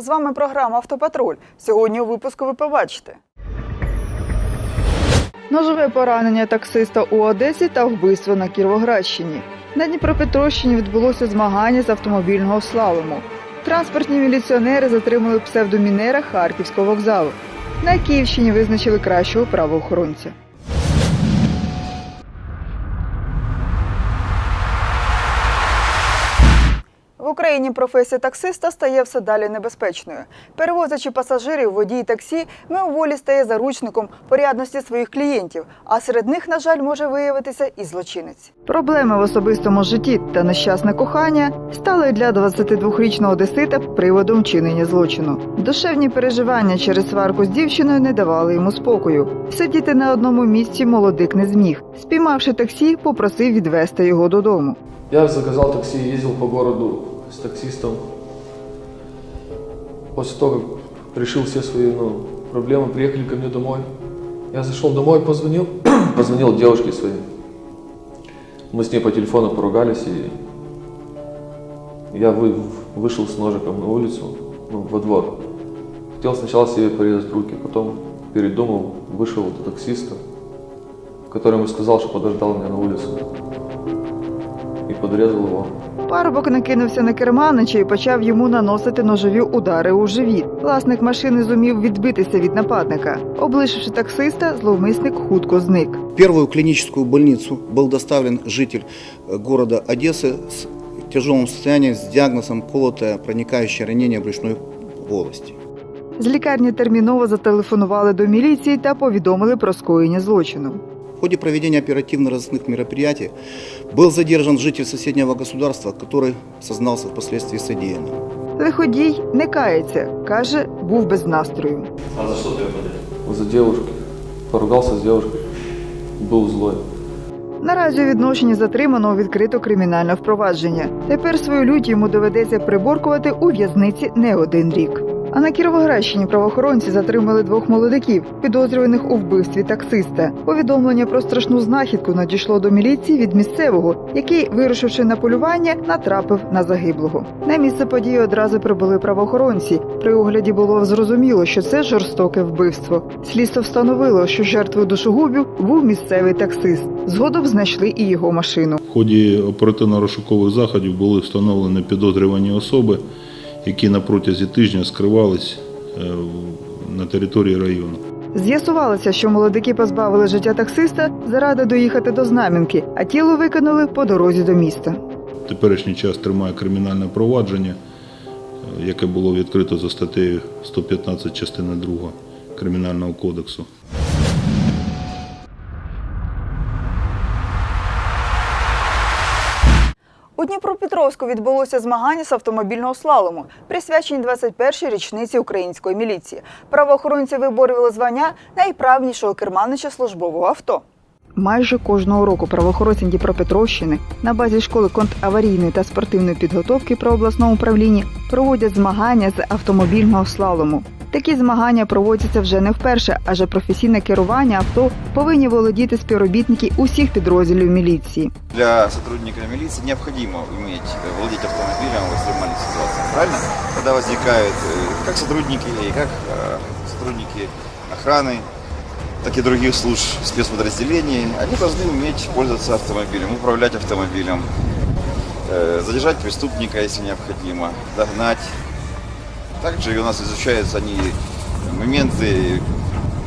З вами програма Автопатруль. Сьогодні у випуску ви побачите. Ножове поранення таксиста у Одесі та вбивство на Кіровоградщині. На Дніпропетровщині відбулося змагання з автомобільного слалому. Транспортні міліціонери затримали псевдомінера Харківського вокзалу. На Київщині визначили кращого правоохоронця. Україні професія таксиста стає все далі небезпечною. Перевозячи пасажирів, водій таксі мимоволі стає заручником порядності своїх клієнтів, а серед них, на жаль, може виявитися і злочинець. Проблеми в особистому житті та нещасне кохання стали для 22-річного одесита приводом вчинення злочину. Душевні переживання через сварку з дівчиною не давали йому спокою. Сидіти на одному місці молодик не зміг. Спіймавши таксі, попросив відвезти його додому. Я заказал такси, ездил по городу с таксистом. После того, как решил все свои ну, проблемы, приехали ко мне домой. Я зашел домой, позвонил, позвонил девушке своей. Мы с ней по телефону поругались, и я вы- вышел с ножиком на улицу, ну, во двор. Хотел сначала себе порезать руки, потом передумал, вышел до таксиста, который ему сказал, что подождал меня на улице. И подрезал его. Парубок накинувся на керманича і почав йому наносити ножові удари у живіт. Власник машини зумів відбитися від нападника. Облишивши таксиста, зловмисник хутко зник. В первую клиническую больницу был доставлен житель э, города Одессы с тяжелым состоянием с диагнозом колотое проникающее ранение брюшной полости. З лікарні терміново зателефонували до міліції та повідомили про скоєння злочину. В ходе проведения оперативно-розыскных мероприятий был задержан житель соседнего государства, который сознался впоследствии содеянным. Лиходій не кається, каже, був без настрою. За девушкой. Поругался с девушкой. Был злой. Наразі у відношенні затриманого відкрито кримінальне впровадження. Тепер свою лють йому доведеться приборкувати у в'язниці не один рік. А на Кіровоградщині правоохоронці затримали двох молодиків, підозрюваних у вбивстві таксиста. Повідомлення про страшну знахідку надійшло до міліції від місцевого, який, вирушивши на полювання, натрапив на загиблого. На місце події одразу прибули правоохоронці. При огляді було зрозуміло, що це жорстоке вбивство. Слідство встановило, що жертвою душогубів був місцевий таксист. Згодом знайшли і його машину. В ході оперативно-розшукових заходів були встановлені підозрювані особи, які на протязі тижня скривались е, на території району. З'ясувалося, що молодики позбавили життя таксиста заради доїхати до Знам'янки, а тіло викинули по дорозі до міста. Теперішній час тримає кримінальне провадження, е, яке було відкрито за статтею 115 частини 2 Кримінального кодексу. У Дніпропетровську відбулося змагання з автомобільного слалому, присвячені 21-й річниці української міліції. Правоохоронці виборювали звання найправнішого керманича службового авто Майже кожного року правоохоронці Дніпропетровщини на базі школи контаварійної та спортивної підготовки при обласному управлінні проводять змагання з автомобільного слалому. Такі змагання проводяться вже не вперше, адже професійне керування авто повинні володіти співробітники усіх підрозділів міліції. Для сотрудника милиции необходимо уметь э, владеть автомобилем в экстремальных ситуациях. Правильно? Когда возникают э, как сотрудники, и как э, сотрудники охраны, так и других служб спецподразделений, они должны уметь пользоваться автомобилем, управлять автомобилем, э, задержать преступника, если необходимо, догнать. Также и у нас изучаются они моменты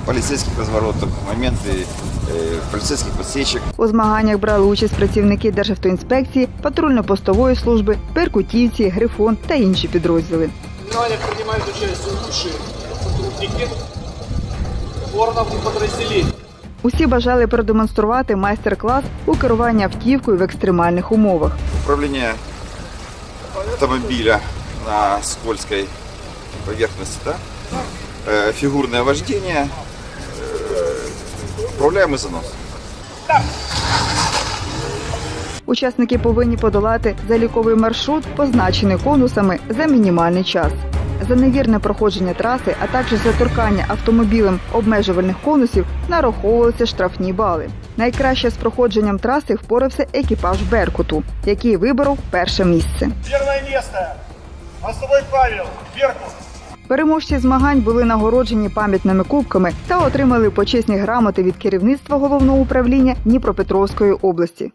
полицейских разворотов, моменты э, полицейских подсечек. У змаганнях брали участь працівники Державтоінспекції, патрульно-постової служби, беркутівці, грифон та інші підрозділи. Соревнования принимают участие лучшие сотрудники органов и подразделений. Усі бажали продемонструвати майстер-клас у керуванні автівкою в екстремальних умовах. управление автомобиля на скользкой поверхности, да? Э, фигурное вождение, э, управляемый занос. Учасники повинні подолати заліковий маршрут, позначений конусами за мінімальний час. За невірне проходження траси, а також за торкання автомобілем обмежувальних конусів нараховувалися штрафні бали. Найкраще з проходженням траси впорався екіпаж Беркуту, який виборов перше місце. Первое место Мостовой Павел, Беркут. Переможці змагань були нагороджені пам'ятними кубками та отримали почесні грамоти від керівництва головного управління Дніпропетровської області.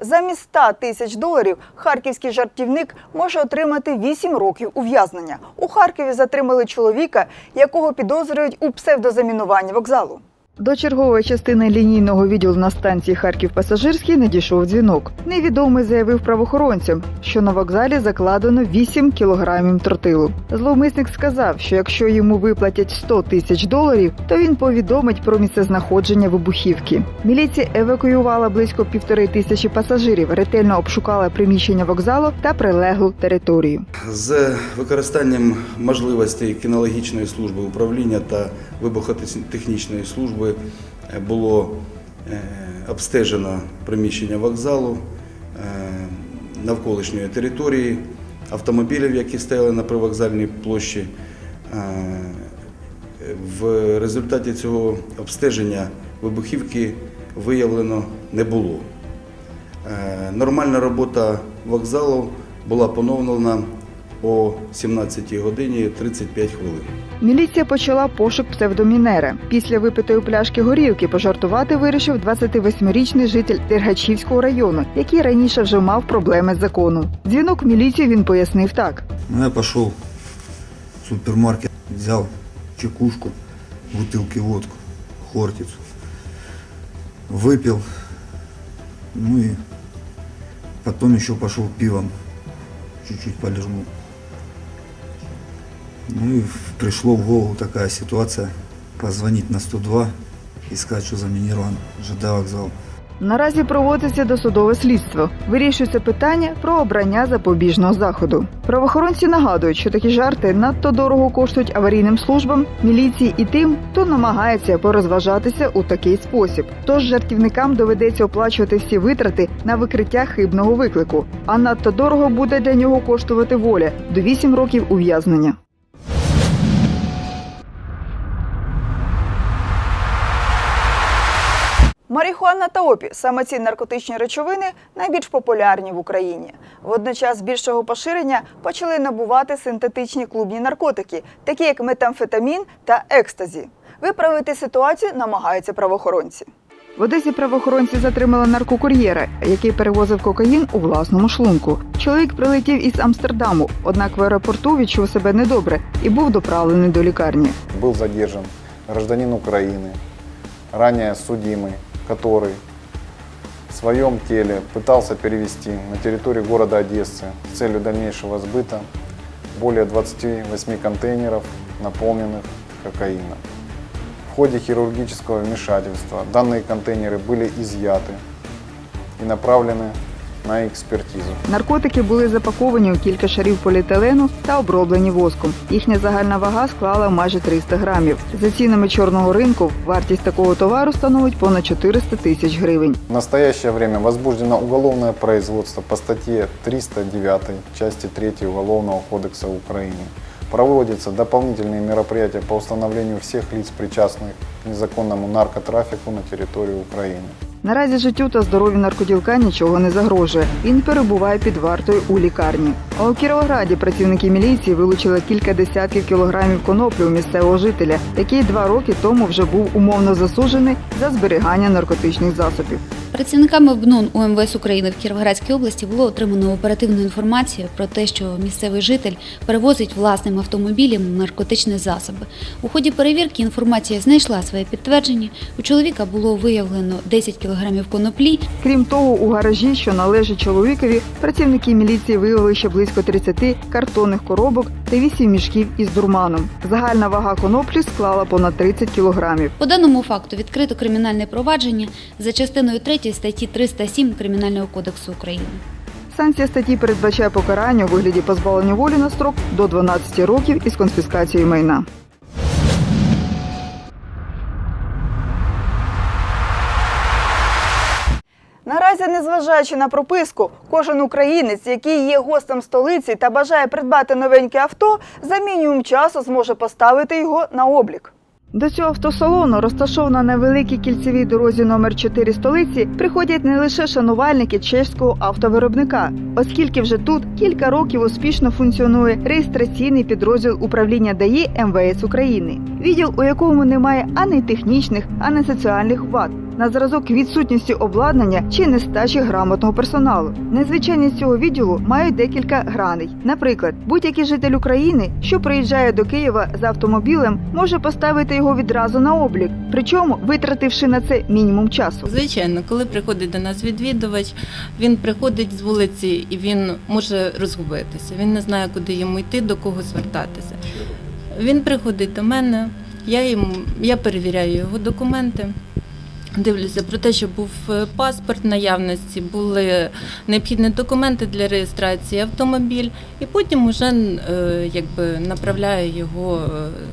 Замість 100 тисяч доларів харківський жартівник може отримати 8 років ув'язнення. У Харкові затримали чоловіка, якого підозрюють у псевдозамінуванні вокзалу. До чергової частини лінійного відділу на станції Харків Пасажирський надійшов дзвінок. Невідомий заявив правоохоронцям, що на вокзалі закладено 8 кілограмів тротилу. Зловмисник сказав, що якщо йому виплатять 100 тисяч доларів, то він повідомить про місцезнаходження вибухівки. Міліція евакуювала близько півтори тисячі пасажирів, ретельно обшукала приміщення вокзалу та прилеглу територію. З використанням можливостей кінологічної служби управління та вибухотехнічної служби е, було е, обстежено приміщення вокзалу, е, навколишньої території, автомобілів, які стояли на привокзальній площі. В результаті цього обстеження вибухівки виявлено не було. Нормальна робота вокзалу була поновлена о 17 годині 35 хвилин. Міліція почала пошук псевдомінера. Після випитої пляшки горілки пожартувати вирішив 28-річний житель Дергачівського району, який раніше вже мав проблеми з закону. Дзвінок в міліцію він пояснив так. Ну, я пошел в супермаркет, взял чекушку, бутылки водку, хортицу, выпил, ну и потом еще пошел пивом, чуть-чуть полежнул. Ну и пришло в голову такая ситуация, позвонить на 102 и сказать, что заминирован ЖД вокзал. Наразі проводиться досудове слідство. Вирішується питання про обрання запобіжного заходу. Правоохоронці нагадують, що такі жарти надто дорого коштують аварійним службам, міліції і тим, хто намагається порозважатися у такий спосіб. Тож жартівникам доведеться оплачувати всі витрати на викриття хибного виклику. А надто дорого буде для нього коштувати воля до 8 років ув'язнення. Марихуана та опі саме ці наркотичні речовини найбільш популярні в Україні. Водночас більшого поширення почали набувати синтетичні клубні наркотики, такі як метамфетамін та екстазі. Виправити ситуацію намагаються правоохоронці. В Одесі правоохоронці затримали наркокур'єра, який перевозив кокаїн у власному шлунку. Чоловік прилетів із Амстердаму, однак в аеропорту відчув себе недобре і був доправлений до лікарні. был задержан гражданин Украины, ранее судимый, Который в своем теле пытался перевести на территорию города Одессы с целью дальнейшего сбыта более 28 контейнеров, наполненных кокаином. В ходе хирургического вмешательства данные контейнеры были изъяты и направлены на экспертизу. Наркотики були запаковані у кілька шарів поліетилену та оброблені воском. Їхня загальна вага склала майже 300 грамів. За цінами чорного ринку вартість такого товару становить понад 400 тисяч гривень. В настоящее время возбуждено уголовное производство по статье 309 части 3 Уголовного кодекса Украины. Проводятся дополнительные мероприятия по установлению всех лиц, причастных к незаконному наркотрафику на территории Украины. Наразі життю та здоров'ю наркоділка нічого не загрожує. Він перебуває під вартою у лікарні. А у Кіровограді працівники міліції вилучили кілька десятків кілограмів коноплі у місцевого жителя, який два роки тому вже був умовно засуджений за зберігання наркотичних засобів. Працівниками БНУН УМВС України в Кіровоградській області було отримано оперативну інформацію про те, що місцевий житель перевозить власним автомобілем наркотичні засоби. У ході перевірки інформація знайшла своє підтвердження. У чоловіка було виявлено 10 кілограмів коноплі, Крім того, у гаражі, що належить чоловікові, працівники міліції виявили ще близько 30 картонних коробок та 8 мішків із дурманом. Загальна вага коноплі склала понад 30 кілограмів. По даному факту відкрито кримінальне провадження за частиною 3 статті 307 Кримінального кодексу України. Санкція статті передбачає покарання у вигляді позбавлення волі на строк до 12 років із конфіскацією майна. Наразі, незважаючи на прописку, кожен українець, який є гостем столиці та бажає придбати новеньке авто, за мінімум часу зможе поставити його на облік. До цього автосалону, розташовано на великій кільцевій дорозі номер 4 столиці, приходять не лише шанувальники чеського автовиробника, оскільки вже тут кілька років успішно функціонує реєстраційний підрозділ управління ДАІ МВС України, відділ, у якому немає ані технічних, ані соціальних вад. На зразок відсутності обладнання чи нестачі грамотного персоналу. Незвичайність цього відділу мають декілька граней. Наприклад, будь-який житель України, що приїжджає до Києва з автомобілем, може поставити його відразу на облік, причому витративши на це мінімум часу. Звичайно, коли приходить до нас відвідувач, він приходить з вулиці і він може розгубитися. Він не знає, куди йому йти, до кого звертатися. Він приходить до мене, я йому я перевіряю його документи. Дивлюся про те, що був е, паспорт наявності, були необхідні документи для реєстрації автомобіль, і потім вже е, якби направляю його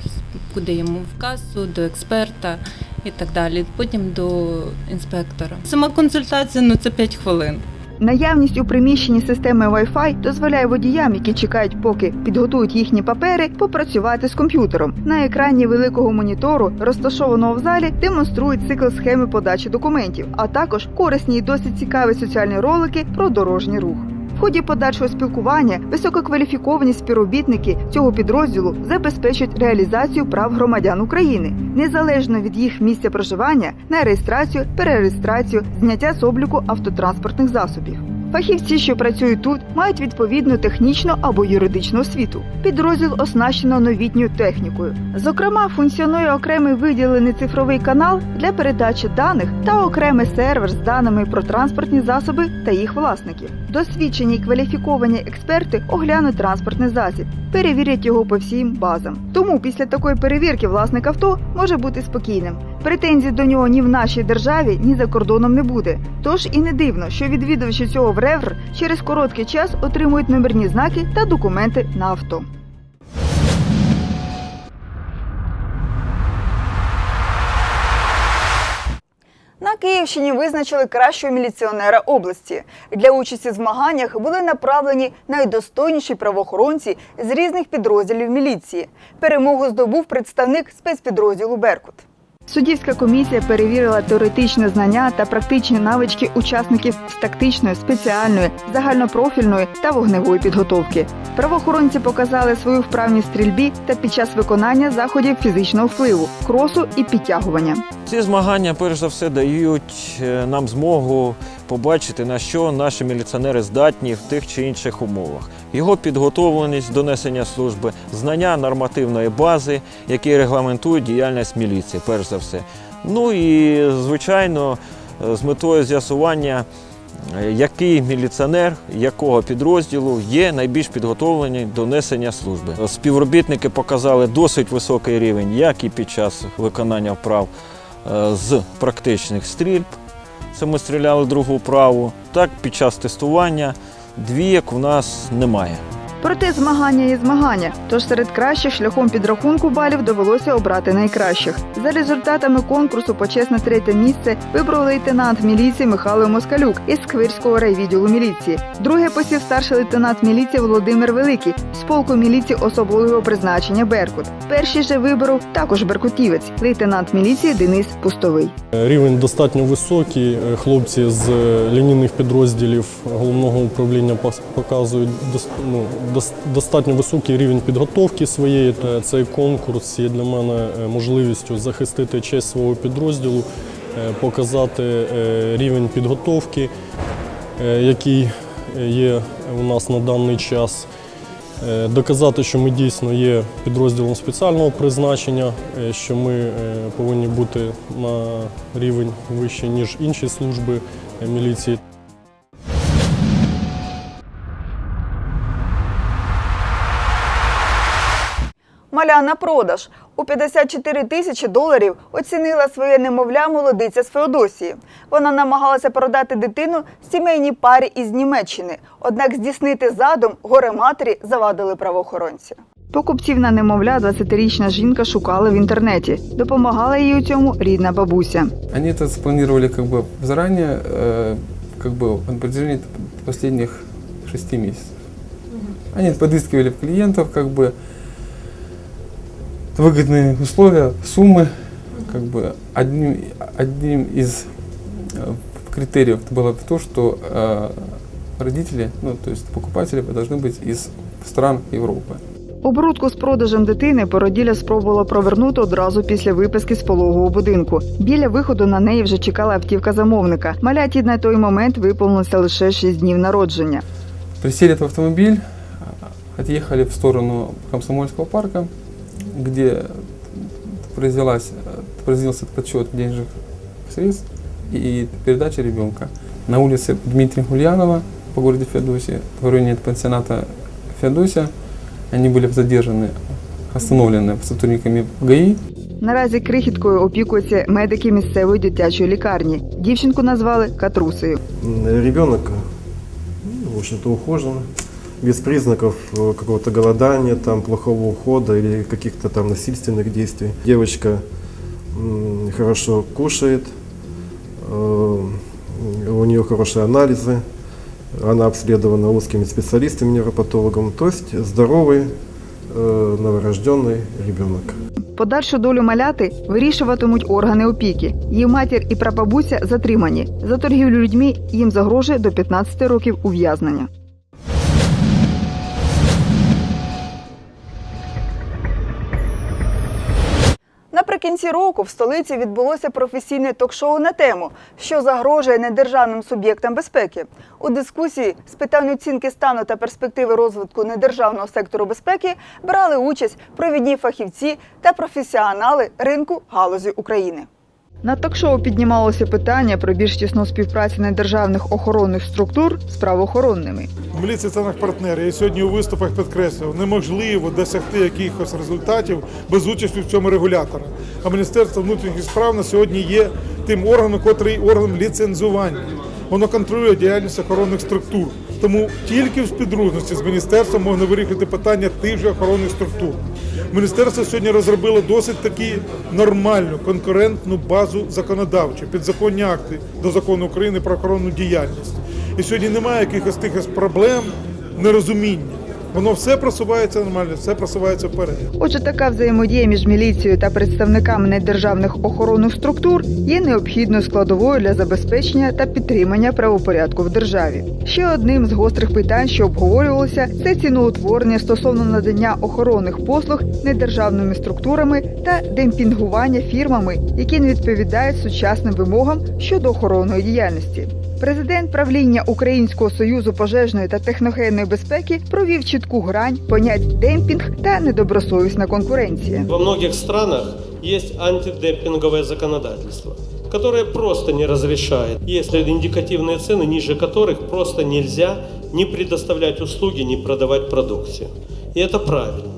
е, куди йому в касу, до експерта і так далі. Потім до інспектора. Сама консультація ну це 5 хвилин. Наявність у приміщенні системи Wi-Fi дозволяє водіям, які чекають, поки підготують їхні папери, попрацювати з комп'ютером. На екрані великого монітору, розташованого в залі, демонструють цикл схеми подачі документів, а також корисні і досить цікаві соціальні ролики про дорожній рух. Ході подальшого спілкування висококваліфіковані співробітники цього підрозділу забезпечують реалізацію прав громадян України незалежно від їх місця проживання на реєстрацію, перереєстрацію, зняття з обліку автотранспортних засобів. Фахівці, що працюють тут, мають відповідну технічну або юридичну освіту. Підрозділ оснащено новітньою технікою. Зокрема, функціонує окремий виділений цифровий канал для передачі даних та окремий сервер з даними про транспортні засоби та їх власників. Досвідчені й кваліфіковані експерти оглянуть транспортний засіб, перевірять його по всім базам. Тому після такої перевірки власник авто може бути спокійним. Претензій до нього ні в нашій державі, ні за кордоном не буде. Тож і не дивно, що відвідувачі цього ВРЕВР через короткий час отримують номерні знаки та документи на авто. На Київщині визначили кращого міліціонера області. Для участі в змаганнях були направлені найдостойніші правоохоронці з різних підрозділів міліції. Перемогу здобув представник спецпідрозділу Беркут. Суддівська комісія перевірила теоретичне знання та практичні навички учасників з тактичної, спеціальної, загальнопрофільної та вогневої підготовки. Правоохоронці показали свою вправність стрільбі та під час виконання заходів фізичного впливу, кросу і підтягування. Ці змагання, перш за все, дають е, нам змогу побачити, на що наші міліціонери здатні в тих чи інших умовах. Його підготовленість до несення служби, знання нормативної бази, які регламентують діяльність міліції, перш за все. Ну і, звичайно, з метою з'ясування, який міліціонер якого підрозділу є найбільш підготовлений до несення служби. Співробітники показали досить високий рівень, як і під час виконання вправ е, з практичних стрільб. Це ми стріляли другу праву. Так, під час тестування двійок в нас немає. Проте змагання є змагання, тож серед кращих шляхом підрахунку балів довелося обрати найкращих. За результатами конкурсу почесне третє місце вибрав лейтенант міліції Михайло Москалюк із Сквирського райвідділу міліції. Друге посів старший лейтенант міліції Володимир Великий з полку міліції особливого призначення Беркут. Перший же виборов також беркутівець, лейтенант міліції Денис Пустовий. Рівень достатньо високий. Хлопці з лінійних підрозділів головного управління показують ну, достатньо високий рівень підготовки своєї. Е, Цей конкурс є для мене е, можливістю захистити честь свого підрозділу, е, показати рівень підготовки, який є у нас на даний час. Доказати, що ми дійсно є підрозділом спеціального призначення, що ми повинні бути на рівень вище, ніж інші служби міліції. Маля на продаж у 54 тисячі доларів оцінила своє немовля молодиця з Феодосії. Вона намагалася продати дитину сімейній парі із Німеччини. Однак здійснити задум горе матері завадили правоохоронці. Покупців на немовля 20-річна жінка шукала в інтернеті. Допомагала їй у цьому рідна бабуся. Они это спланировали как бы заранее, э, как бы на протяжении последних шести месяцев. Они подыскивали клиентов, как бы выгодные условия, суммы. Как бы одним, одним из э, критериев было то, что э, родители, ну то есть покупатели должны быть из стран Европы. Оборудку з продажем дитини породілля спробувала провернути одразу після виписки з пологового будинку. Біля виходу на неї вже чекала автівка замовника. Маляті на той момент виповнилося лише 6 днів народження. Присели в автомобиль, отъехали в сторону Комсомольского парка, где произвелась, произвелся подсчет денежных средств и передача ребенка. На улице Дмитрия Ульянова по городе Феодосия, в районе пансионата Феодосия, они были задержаны, остановлены сотрудниками ГАИ. Наразі крихіткою опікуються медики місцевої дитячої лікарні. Дівчинку назвали Катрусею. Ребенок, ну, в общем-то, ухожен, без признаков э, какого-то голодания, там, плохого ухода или каких-то там насильственных действий. Девочка м, хорошо кушает, э, у нее хорошие анализы, она обследована узкими специалистами, невропатологом, то есть здоровый э, новорожденный ребенок. Подальшу долю маляти вирішуватимуть органи опіки. Її матір і прабабуся затримані. За торгівлю людьми їм загрожує до 15 років ув'язнення. Наприкінці року в столиці відбулося професійне ток-шоу на тему, що загрожує недержавним суб'єктам безпеки. У дискусії з питань оцінки стану та перспективи розвитку недержавного сектору безпеки брали участь провідні фахівці та професіонали ринку галузі України. На ток-шоу піднімалося питання про більш тісну співпрацю недержавних охоронних структур з правоохоронними. Міліція це наш партнер. Я сьогодні у виступах підкреслював, неможливо досягти якихось результатів без участі в цьому регулятора. А Міністерство внутрішніх справ на сьогодні є тим органом, котрий органом ліцензування. Воно контролює діяльність охоронних структур. Тому тільки в співдружності з міністерством можна вирішити питання тих же охоронних структур. Міністерство сьогодні розробило досить таки нормальну конкурентну базу законодавчу, підзаконні акти до закону України про охоронну діяльність. І сьогодні немає якихось тих проблем, нерозуміння. Воно все просувається нормально, все просувається вперед. Отже, така взаємодія між міліцією та представниками недержавних охоронних структур є необхідною складовою для забезпечення та підтримання правопорядку в державі. Ще одним з гострих питань, що обговорювалося, це ціноутворення стосовно надання охоронних послуг недержавними структурами та демпінгування фірмами, які не відповідають сучасним вимогам щодо охоронної діяльності. Президент правління Українського союзу пожежної та техногенної безпеки провів чітку грань понять демпінг та недобросовісна конкуренція. Во многих странах есть антидемпинговое законодательство, которое просто не разрешает, если индикативные цены, ниже которых просто нельзя ни предоставлять услуги, ни продавать продукцию. И это правильно.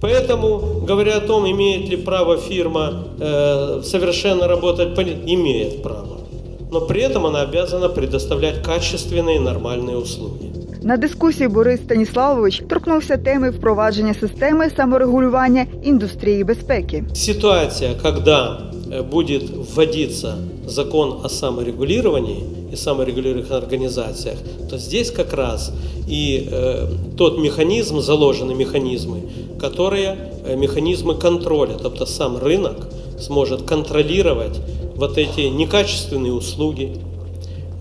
Поэтому, говоря о том, имеет ли право фирма э, совершенно работать, по- имеет право. Но при этом она обязана предоставлять качественные нормальные услуги. На дискусії Борис Станіславович торкнувся теми впровадження системи саморегулювання індустрії безпеки. Ситуация, когда э, будет вводиться закон о саморегулировании и саморегулируемых организациях, то здесь как раз и э, тот механизм, заложены механизмы, которые э, механизмы контроля, тобто сам рынок сможет контролировать вот эти некачественные услуги,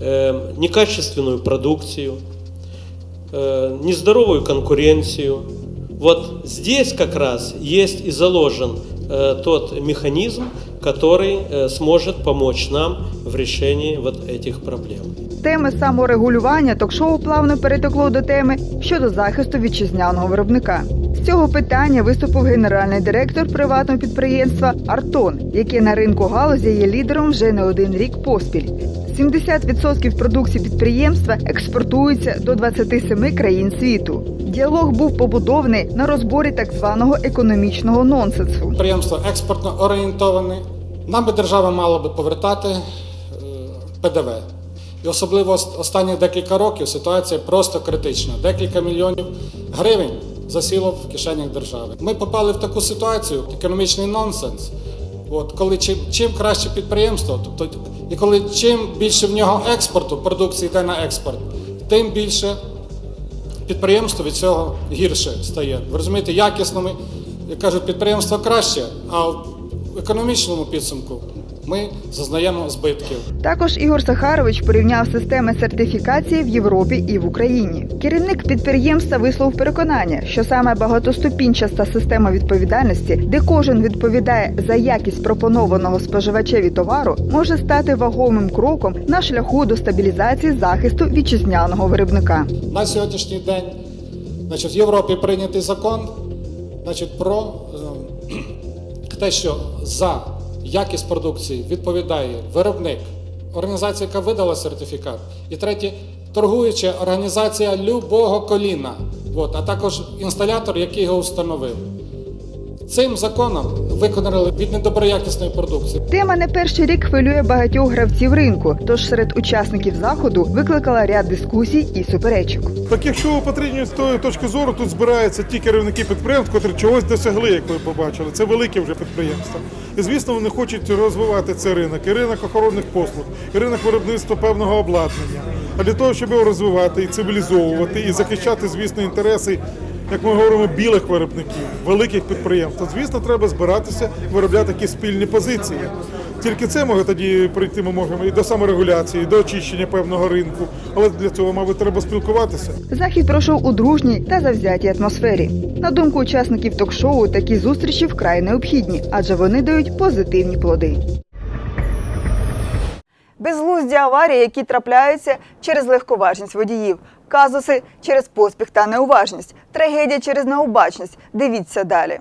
э, некачественную продукцию, э, нездоровую конкуренцию. Вот здесь как раз есть и заложен э, тот механизм, который э, сможет помочь нам в решении вот этих проблем. Теми саморегулювання ток-шоу плавно перетекло до теми щодо захисту вітчизняного виробника. З цього питання виступив генеральний директор приватного підприємства Артон, яке на ринку галузі є лідером вже не один рік поспіль. 70% продукції підприємства експортується до 27 країн світу. Діалог був побудований на розборі так званого економічного нонсенсу. Підприємство експортно орієнтоване. Нам би держава мала би повертати е, ПДВ. І особливо ос- останні декілька років ситуація просто критична. Декілька мільйонів гривень засіло в кишенях держави. Ми попали в таку ситуацію, економічний нонсенс. От, коли чим, чим краще підприємство, тобто, і коли чим більше в нього експорту, продукції йде на експорт, тим більше підприємство від цього гірше стає. Ви розумієте, якісними як кажуть, підприємство краще, а в економічному підсумку ми зазнаємо збитків. Також Ігор Сахарович порівняв системи сертифікації в Європі і в Україні. Керівник підприємства висловив переконання, що саме багатоступінчаста система відповідальності, де кожен відповідає за якість пропонованого споживачеві товару, може стати вагомим кроком на шляху до стабілізації захисту вітчизняного виробника. На сьогоднішній день значить, в Європі прийнятий закон значить, про е, те, що за якість продукції відповідає виробник, організація, яка видала сертифікат, і третє торгуюча організація любого коліна, от, а також інсталятор, який його встановив. Цим законом виконали від недоброякісної продукції. Тема не перший рік хвилює багатьох гравців ринку, тож серед учасників заходу викликала ряд дискусій і суперечок. Так якщо потрібні з тої точки зору, тут збираються ті керівники підприємств, котрі чогось досягли, як ви побачили. Це великі вже підприємства. Звісно, вони хочуть розвивати цей ринок, і ринок охоронних послуг, і ринок виробництва певного обладнання. А для того, щоб його розвивати і цивілізовувати, і захищати, звісно, інтереси. Як ми говоримо, білих виробників, великих підприємств, то, звісно, треба збиратися, виробляти такі спільні позиції. Тільки це може тоді прийти. Ми можемо і до саморегуляції, і до очищення певного ринку. Але для цього, мабуть, треба спілкуватися. Захід пройшов у дружній та завзятій атмосфері. На думку учасників ток-шоу, такі зустрічі вкрай необхідні, адже вони дають позитивні плоди. Безглузді аварії, які трапляються через легковажність водіїв, казуси через поспіх та неуважність, трагедія через необачність. Дивіться далі.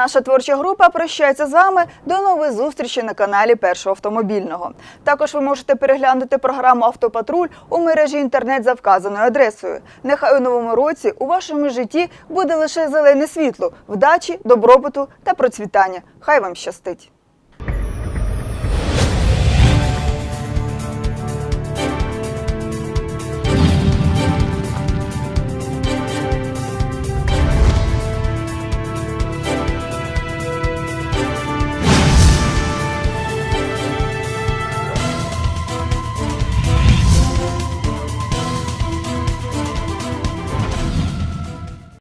Наша творча група прощається з вами до нової зустрічі на каналі Першого автомобільного. Також ви можете переглянути програму Автопатруль у мережі інтернет за вказаною адресою. Нехай у новому році у вашому житті буде лише зелене світло, вдачі, добробуту та процвітання. Хай вам щастить!